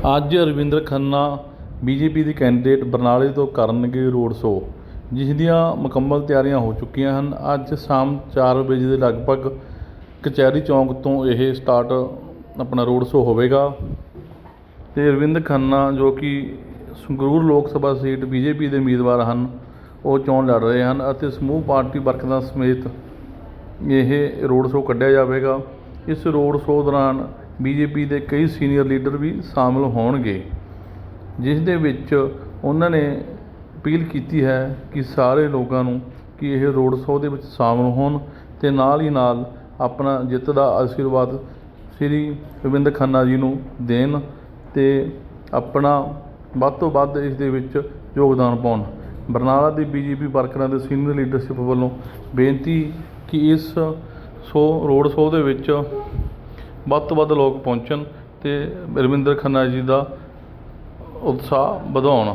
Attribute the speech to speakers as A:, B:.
A: ਅੱਜ ਰਵਿੰਦਰ ਖੰਨਾ ਬੀਜੇਪੀ ਦੇ ਕੈਂਡੀਡੇਟ ਬਰਨਾਲੇ ਤੋਂ ਕਰਨਗੇ ਰੋਡ ਸ਼ੋਅ, ਜਿਸ ਦੀਆਂ ਮੁਕੰਮਲ ਤਿਆਰੀਆਂ ਹੋ ਚੁੱਕੀਆਂ ਹਨ। ਅੱਜ ਸ਼ਾਮ 4 ਵਜੇ ਦੇ ਲਗਭਗ ਕਚਹਿਰੀ ਚੌਂਕ ਤੋਂ ਇਹ ਸਟਾਰਟ ਆਪਣਾ ਰੋਡ ਸ਼ੋਅ ਹੋਵੇਗਾ। ਅਤੇ ਰਵਿੰਦਰ ਖੰਨਾ, ਜੋ ਕਿ ਸੰਗਰੂਰ ਲੋਕ ਸਭਾ ਸੀਟ ਬੀਜੇਪੀ ਦੇ ਉਮੀਦਵਾਰ ਹਨ, ਉਹ ਚੋਣ ਲੜ ਰਹੇ ਹਨ ਅਤੇ ਸਮੂਹ ਪਾਰਟੀ ਵਰਕਰਾਂ ਸਮੇਤ ਇਹ ਰੋਡ ਸ਼ੋਅ ਕੱਢਿਆ ਜਾਵੇਗਾ। ਇਸ ਰੋਡ ਸ਼ੋਅ ਦੌਰਾਨ ਬੀਜੇਪੀ ਦੇ ਕਈ ਸੀਨੀਅਰ ਲੀਡਰ ਵੀ ਸ਼ਾਮਲ ਹੋਣਗੇ, ਜਿਸ ਦੇ ਵਿੱਚ ਉਹਨਾਂ ਨੇ ਅਪੀਲ ਕੀਤੀ ਹੈ ਕਿ ਸਾਰੇ ਲੋਕਾਂ ਨੂੰ ਕਿ ਇਹ ਰੋਡ ਸ਼ੋਅ ਦੇ ਵਿੱਚ ਸ਼ਾਮਲ ਹੋਣ ਅਤੇ ਨਾਲ ਹੀ ਨਾਲ ਆਪਣਾ ਜਿੱਤ ਦਾ ਆਸ਼ੀਰਵਾਦ ਸ੍ਰੀ ਗੋਬਿੰਦ ਖੰਨਾ ਜੀ ਨੂੰ ਦੇਣ ਅਤੇ ਆਪਣਾ ਵੱਧ ਤੋਂ ਵੱਧ ਇਸ ਦੇ ਵਿੱਚ ਯੋਗਦਾਨ ਪਾਉਣ। ਬਰਨਾਲਾ ਦੇ ਬੀਜੇਪੀ ਵਰਕਰਾਂ ਦੇ ਸੀਨੀਅਰ ਲੀਡਰਸ਼ਿਪ ਵੱਲੋਂ ਬੇਨਤੀ ਕਿ ਇਸ ਸ਼ੋਅ, ਰੋਡ ਸ਼ੋਅ ਦੇ ਵਿੱਚ ਵੱਧ ਤੋਂ ਵੱਧ ਲੋਕ ਪਹੁੰਚਣ ਅਤੇ ਰਵਿੰਦਰ ਖੰਨਾ ਜੀ ਦਾ ਉਤਸ਼ਾਹ ਵਧਾਉਣ।